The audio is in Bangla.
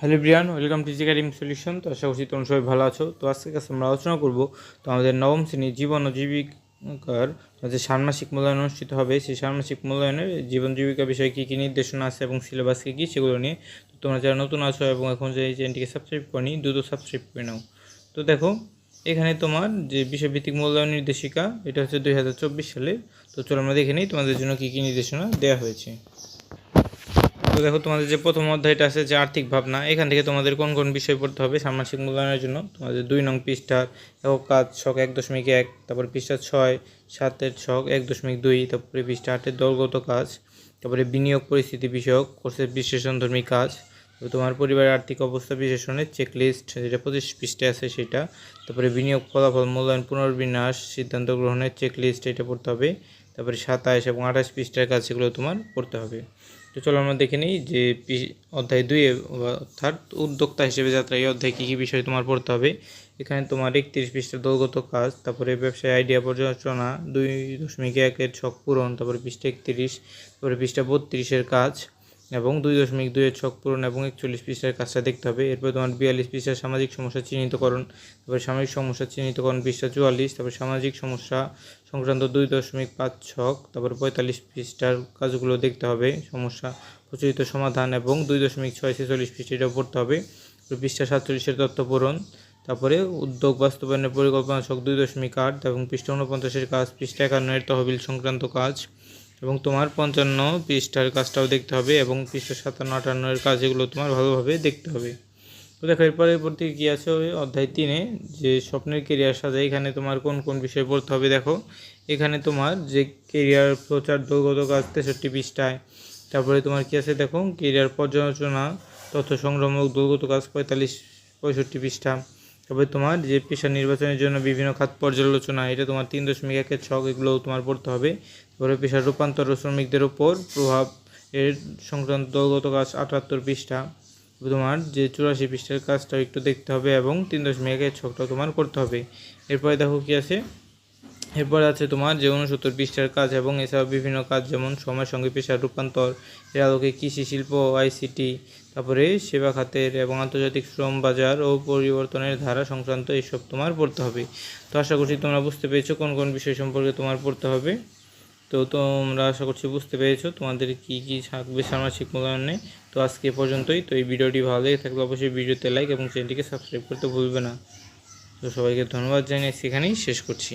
হ্যালো ব্রিয়ান ওয়েলকাম টু জিকারিম সলিউশন। তো আশা করছি তোমরা সবাই ভালো আছো। তো আজকে কাছে আমরা আলোচনা করব, তো আমাদের নবম শ্রেণির জীবন ও জীবিকার যে ষান্মাসিক মূল্যায়ন অনুষ্ঠিত হবে, সেই ষান্মাসিক মূল্যায়নের জীবন জীবিকা বিষয়ে কী কী নির্দেশনা আছে এবং সিলেবাস কী কী সেগুলো নিয়ে তো তোমরা যারা নতুন আছো এবং এখন যে এই চ্যানেলটিকে সাবস্ক্রাইব করনি, দ্রুত সাবস্ক্রাইব করে নাও। তো দেখো, এখানে তোমার যে বিষয়ভিত্তিক মূল্যায়ন নির্দেশিকা, এটা হচ্ছে দুই হাজার চব্বিশ সালে তো চলো আমরা দেখে নিই তোমাদের জন্য কী কী নির্দেশনা দেওয়া হয়েছে। তো দেখো তোমাদের যে প্রথম অধ্যায়টা আছে যে আর্থিক ভাবনা, এখান থেকে তোমাদের কোন কোন বিষয় পড়তে হবে? ষান্মাসিক মূল্যায়নের জন্য তোমাদের দুই নং পৃষ্ঠার একক কাজ ছক এক দশমিক এক, তারপরে পৃষ্ঠা ছয় সাতের ছক এক দশমিক দুই, তারপরে পৃষ্ঠা আটের দলগত কাজ, তারপরে বিনিয়োগ পরিস্থিতি বিষয়ক, কোর্সের বিশ্লেষণধর্মী কাজ, তারপরে তোমার পরিবারের আর্থিক অবস্থা বিশ্লেষণের চেকলিস্ট যেটা পঁচিশ পৃষ্ঠে আছে সেটা, তারপরে বিনিয়োগ ফলাফল মূল্যায়ন পুনর্বিন্যাস, সিদ্ধান্ত গ্রহণের চেকলিস্ট এটা পড়তে হবে, তারপরে সাতাশ এবং আঠাশ পৃষ্ঠার কাজ সেগুলো তোমার পড়তে হবে। তো চলো আমরা দেখে নিই যে অধ্যায় দুই অর্থাৎ উদ্যোক্তা হিসেবে যাত্রা এই অধ্যায় কী কী বিষয় তোমার পড়তে হবে? এখানে তোমার একত্রিশ পৃষ্ঠার দলগত কাজ, তারপরে ব্যবসায় আইডিয়া পর্যালোচনা, দুই দশমিক একের ছক পূরণ, তারপরে পৃষ্ঠা একত্রিশ, তারপরে পৃষ্ঠা বত্রিশের কাজ এবং দুই দশমিক দুইয়ের ছক পূরণ এবং একচল্লিশ পৃষ্ঠার কাজটা দেখতে হবে। এরপর তোমার বিয়াল্লিশ পৃষ্ঠার সামাজিক সমস্যা চিহ্নিতকরণ, তারপরে সামাজিক সমস্যা চিহ্নিতকরণ পৃষ্ঠা চুয়াল্লিশ, তারপরে সামাজিক সমস্যা সংক্রান্ত দুই দশমিক পাঁচ ছক, তারপরে পঁয়তাল্লিশ পৃষ্ঠার কাজগুলো দেখতে হবে, সমস্যা প্রচলিত সমাধান এবং দুই দশমিক ছয় ছেচল্লিশ পৃষ্ঠাটাও পড়তে হবে। পৃষ্ঠা সাতচল্লিশের তথ্য পূরণ, তারপরে উদ্যোগ বাস্তবায়নের পরিকল্পনা ছক দুই দশমিক আট এবং পৃষ্ঠা উনপঞ্চাশের কাজ, পৃষ্ঠা একান্নের তহবিল সংক্রান্ত কাজ এবং তোমার পঞ্চান্ন পৃষ্ঠার কাজটাও দেখতে হবে এবং পৃষ্ঠা সাতান্ন আটান্নের কাজ এগুলো তোমার ভালোভাবে দেখতে হবে। তো দেখো, এরপরে পরবর্তী কী আছে অধ্যায় তিনে? যে স্বপ্নের কেরিয়ার সাজা এখানে তোমার কোন কোন বিষয় পড়তে হবে দেখো। এখানে তোমার যে কেরিয়ার প্রচার দৌগত কাজ তেষট্টি পৃষ্ঠায়। তারপরে তোমার কী আছে দেখো? কেরিয়ার পর্যালোচনা, তথ্য সংগ্রামক দৌগত কাজ পঁয়তাল্লিশ, পঁয়ষট্টি পৃষ্ঠা। তারপরে তোমার যে পেশা নির্বাচনের জন্য বিভিন্ন খাত পর্যালোচনা, এটা তোমার তিন দশমিক একের ছক এগুলো তোমার পড়তে হবে। তারপরে পেশার রূপান্তর শ্রমিকদের ওপর প্রভাব এর সংক্রান্ত দলগত কাজ আটাত্তর পৃষ্ঠা। তোমার যে চুরাশি পৃষ্ঠার কাজটাও একটু দেখতে হবে এবং তিন দশমিক একের ছকটাও তোমার করতে হবে। এরপরে দেখো কি আছে। এরপরে আছে তোমার যে উনসত্তর পৃষ্ঠার কাজ এবং এছাড়াও বিভিন্ন কাজ, যেমন সময়ের সঙ্গে, পেশার রূপান্তর, এর আলোকে কৃষি, শিল্প, আইসিটি, তারপরে সেবা খাতের এবং আন্তর্জাতিক শ্রম বাজার ও পরিবর্তনের ধারা সংক্রান্ত এসব তোমার পড়তে হবে। তো আশা করছি তোমরা বুঝতে পেরেছ কোন কোন বিষয় সম্পর্কে তোমার পড়তে হবে। তো তোমরা আশা করছি বুঝতে পেরেছ তোমাদের কী কী থাকবে ষান্মাসিক মূল্যায়নে। তো আজকে পর্যন্তই। তো এই ভিডিওটি ভালো লেগে থাকলে অবশ্যই ভিডিওতে লাইক এবং চ্যানেলটিকে সাবস্ক্রাইব করতে ভুলবে না। তো সবাইকে ধন্যবাদ জানিয়ে সেখানেই শেষ করছি।